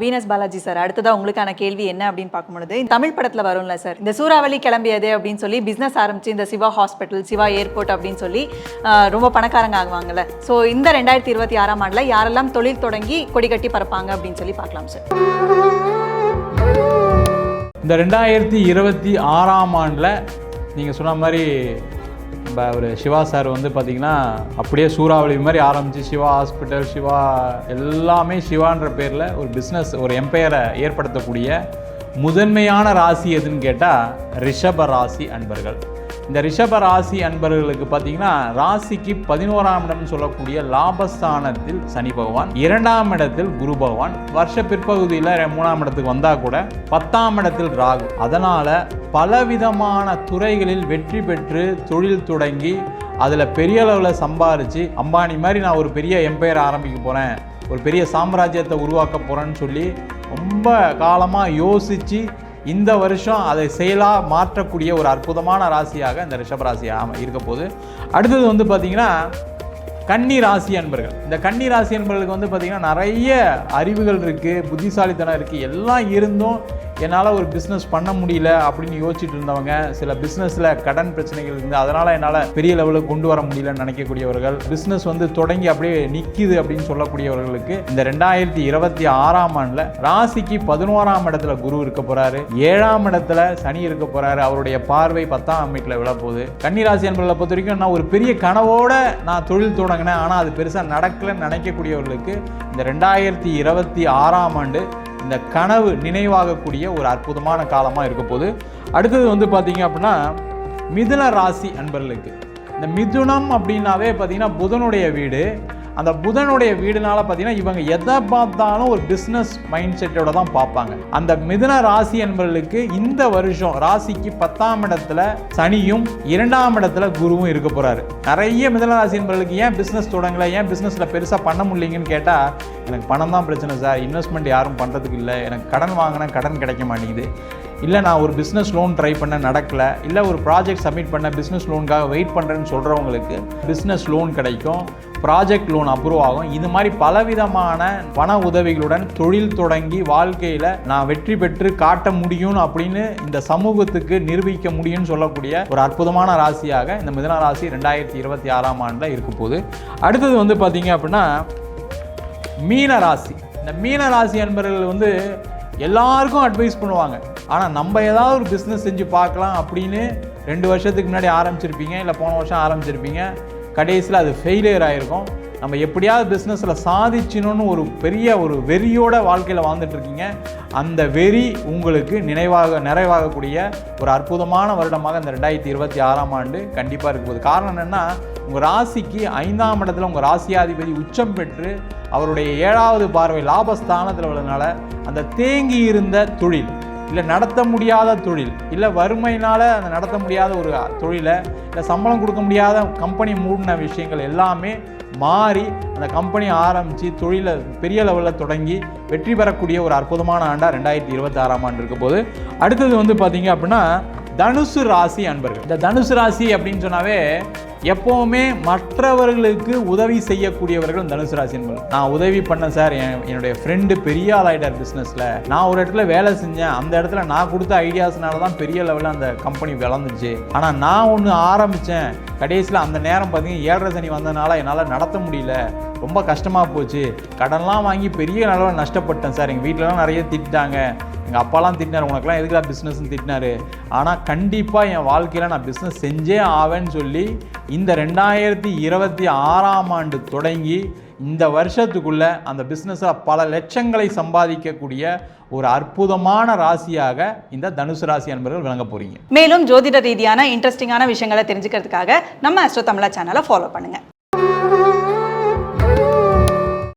Venus Balaji sir அடுத்ததாக உங்களுக்கான கேள்வி என்ன அப்படின்னு பார்க்கும்பொழுது தமிழ் படத்தில் வரும்ல சார் இந்த சூறாவளி கிளம்பியது அப்படின்னு சொல்லி பிஸ்னஸ் ஆரம்பிச்சு இந்த சிவா ஹாஸ்பிட்டல் சிவா ஏர்போர்ட் அப்படின்னு சொல்லி ரொம்ப பணக்காரங்க ஆகுவாங்கல்ல. ஸோ இந்த ரெண்டாயிரத்தி இருபத்தி ஆறாம் ஆண்டில் யாரெல்லாம் தொழில் தொடங்கி கொடி கட்டி பறப்பாங்க அப்படின்னு சொல்லி பார்க்கலாம் சார். இந்த ரெண்டாயிரத்தி இருபத்தி ஆறாம் ஆண்டில் நீங்கள் சொன்ன மாதிரி நம்ம ஒரு சிவா சார் வந்து பார்த்திங்கன்னா அப்படியே சூறாவளி மாதிரி ஆரம்பித்து சிவா ஹாஸ்பிட்டல் சிவா எல்லாமே சிவான்ற பேரில் ஒரு பிஸ்னஸ் ஒரு எம்பையரை ஏற்படுத்தக்கூடிய முதன்மையான ராசி எதுன்னு கேட்டால் ரிஷப ராசி அன்பர்கள். இந்த ரிஷப ராசி அன்பர்களுக்கு பார்த்தீங்கன்னா ராசிக்கு பதினோராம் இடம் சொல்லக்கூடிய லாபஸ்தானத்தில் சனி பகவான் இரண்டாம் இடத்தில் குரு பகவான் வருஷ பிற்பகுதியில் மூணாம் இடத்துக்கு வந்தால் கூட பத்தாம் இடத்தில் ராகு. அதனால் பலவிதமான துறைகளில் வெற்றி பெற்று தொழில் தொடங்கி அதில் பெரிய அளவில் சம்பாரித்து அம்பானி மாதிரி நான் ஒரு பெரிய எம்பையர் ஆரம்பிக்க போகிறேன் ஒரு பெரிய சாம்ராஜ்யத்தை உருவாக்க போகிறேன்னு சொல்லி ரொம்ப காலமாக யோசித்து இந்த வருஷம் அதை செயலாக மாற்றக்கூடிய ஒரு அற்புதமான ராசியாக இந்த ரிஷபராசியாக இருக்க போது அடுத்தது வந்து பார்த்திங்கன்னா கன்னி ராசி அன்பர்கள். இந்த கன்னி ராசி அன்பர்களுக்கு வந்து பார்த்திங்கன்னா நிறைய அறிவுகள் இருக்குது புத்திசாலித்தனம் இருக்குது எல்லாம் இருந்தும் என்னால் ஒரு பிஸ்னஸ் பண்ண முடியல அப்படின்னு யோசிச்சுட்டு இருந்தவங்க சில பிஸ்னஸில் கடன் பிரச்சனைகள் இருந்து அதனால் என்னால் பெரிய லெவலுக்கு கொண்டு வர முடியலன்னு நினைக்கக்கூடியவர்கள் பிஸ்னஸ் வந்து தொடங்கி அப்படியே நிற்கிது அப்படின்னு சொல்லக்கூடியவர்களுக்கு இந்த ரெண்டாயிரத்தி இருபத்தி ஆறாம் ஆண்டில் ராசிக்கு பதினோராம் இடத்துல குரு இருக்க போகிறாரு ஏழாம் இடத்துல சனி இருக்க போகிறாரு அவருடைய பார்வை பத்தாம் வீட்டில் விழப்போகுது கன்னி ராசி அன்பர்களை பொறுத்த வரைக்கும் நான் ஒரு பெரிய கனவோட நான் தொழில் தொடங்கினேன். ஆனால் அது பெருசாக நடக்கலைன்னு நினைக்கக்கூடியவர்களுக்கு இந்த ரெண்டாயிரத்தி இருபத்தி ஆறாம் ஆண்டு இந்த கனவு நினைவாகக்கூடிய ஒரு அற்புதமான காலமாக இருக்க போது அடுத்தது வந்து பார்த்தீங்க அப்படின்னா மிதுன ராசி அன்பர்களுக்கு. இந்த மிதுனம் அப்படின்னாவே பார்த்தீங்கன்னா புதனுடைய வீடு அந்த புதனுடைய வீடுனால பார்த்தீங்கன்னா இவங்க எதை பார்த்தாலும் ஒரு பிஸ்னஸ் மைண்ட் செட்டோட தான் பார்ப்பாங்க. அந்த மிதுன ராசி என்பவர்களுக்கு இந்த வருஷம் ராசிக்கு பத்தாம் இடத்துல சனியும் இரண்டாம் இடத்துல குருவும் இருக்க போறாரு. நிறைய மிதுன ராசி என்பவர்களுக்கு ஏன் பிஸ்னஸ் தொடங்கல? ஏன் பிஸ்னஸில் பெருசாக பண்ண முடியலங்கன்னு கேட்டால் எனக்கு பணம் தான் பிரச்சனை சார். இன்வெஸ்ட்மெண்ட் யாரும் பண்ணுறதுக்கு இல்லை. எனக்கு கடன் வாங்கினா கடன் கிடைக்க மாட்டேங்குது. இல்லை நான் ஒரு பிஸ்னஸ் லோன் ட்ரை பண்ண நடக்கல இல்லை ஒரு ப்ராஜெக்ட் சப்மிட் பண்ண பிஸ்னஸ் லோனுக்காக வெயிட் பண்ணுறேன்னு சொல்கிறவங்களுக்கு பிஸ்னஸ் லோன் கிடைக்கும் ப்ராஜெக்ட் லோன் அப்ரூவ் ஆகும். இது மாதிரி பலவிதமான பண உதவிகளுடன் தொழில் தொடங்கி வாழ்க்கையில் நான் வெற்றி பெற்று காட்ட முடியும் அப்படின்னு இந்த சமூகத்துக்கு நிரூபிக்க முடியும்னு சொல்லக்கூடிய ஒரு அற்புதமான ராசியாக இந்த மிதன ராசி ரெண்டாயிரத்தி இருபத்தி ஆறாம் ஆண்டில் இருக்க போகுது. அடுத்தது வந்து பார்த்தீங்க அப்படின்னா மீன ராசி. இந்த மீன ராசி என்பவர்கள் வந்து எல்லாருக்கும் அட்வைஸ் பண்ணுவாங்க. ஆனால் நம்ம ஏதாவது ஒரு பிஸ்னஸ் செஞ்சு பார்க்கலாம் அப்படின்னு ரெண்டு வருஷத்துக்கு முன்னாடி ஆரம்பிச்சிருப்பீங்க இல்லை போன வருஷம் ஆரம்பிச்சிருப்பீங்க. கடைசியில் அது ஃபெயிலியர் ஆகிருக்கும் நம்ம எப்படியாவது பிஸ்னஸில் சாதிச்சினோன்னு ஒரு பெரிய ஒரு வெறியோட வாழ்க்கையில் வாழ்ந்துட்டுருக்கீங்க அந்த வெறி உங்களுக்கு நினைவாக நிறைவாகக்கூடிய ஒரு அற்புதமான வருடமாக இந்த ரெண்டாயிரத்தி இருபத்தி ஆறாம் ஆண்டு கண்டிப்பாக இருக்கும் போது காரணம் என்னென்னா உங்கள் ராசிக்கு ஐந்தாம் இடத்துல உங்கள் ராசியாதிபதி உச்சம் பெற்று அவருடைய ஏழாவது பார்வை லாபஸ்தானத்தில் உள்ளதுனால அந்த தேங்கி இருந்த தொழில் இல்லை நடத்த முடியாத தொழில் இல்லை வறுமையினால் அந்த நடத்த முடியாத ஒரு தொழிலை இல்லை சம்பளம் கொடுக்க முடியாத கம்பெனி மூடின விஷயங்கள் எல்லாமே மாறி அந்த கம்பெனி ஆரம்பித்து தொழிலை பெரிய லெவலில் தொடங்கி வெற்றி பெறக்கூடிய ஒரு அற்புதமான ஆண்டாக ரெண்டாயிரத்தி இருபத்தாறாம் ஆண்டு இருக்க போது அடுத்தது வந்து பார்த்திங்க அப்படின்னா தனுசு ராசி அன்பர்கள். இந்த தனுசு ராசி அப்படின்னு சொன்னாவே எப்போவுமே மற்றவர்களுக்கு உதவி செய்யக்கூடியவர்கள் தனுசு ராசி அன்பர்கள். நான் உதவி பண்ணேன் சார். என் என்னுடைய ஃப்ரெண்டு பெரிய ஆளாயிட்டார் பிஸ்னஸில் நான் ஒரு இடத்துல வேலை செஞ்சேன். அந்த இடத்துல நான் கொடுத்த ஐடியாஸ்னால தான் பெரிய லெவலில் அந்த கம்பெனி வளர்ந்துச்சு. ஆனால் நான் ஒன்று ஆரம்பித்தேன் கடைசியில் அந்த நேரம் பார்த்தீங்கன்னா ஏழரை சனி வந்ததுனால என்னால் நடத்த முடியல. ரொம்ப கஷ்டமாக போச்சு. கடன்லாம் வாங்கி பெரிய அளவில் நஷ்டப்பட்டேன் சார். எங்கள் வீட்டிலலாம் நிறைய திட்டாங்க. எங்கள் அப்பாலாம் திட்டினார் உனக்குலாம் எதுக்குடா பிஸ்னஸ்னு திட்டினாரு? ஆனால் கண்டிப்பாக என் வாழ்க்கையில் நான் பிஸ்னஸ் செஞ்சே ஆவேன்னு சொல்லி இந்த ரெண்டாயிரத்தி இருபத்தி ஆறாம் ஆண்டு தொடங்கி இந்த வருஷத்துக்குள்ளே அந்த பிஸ்னஸில் பல லட்சங்களை சம்பாதிக்கக்கூடிய ஒரு அற்புதமான ராசியாக இந்த தனுசு ராசி அன்பர்கள் விளங்க போகிறீங்க மேலும் ஜோதிட ரீதியான இன்ட்ரெஸ்டிங்கான விஷயங்களை தெரிஞ்சுக்கிறதுக்காக நம்ம அஸ்ட்ரோ தமிழா சேனலை ஃபாலோ பண்ணுங்கள்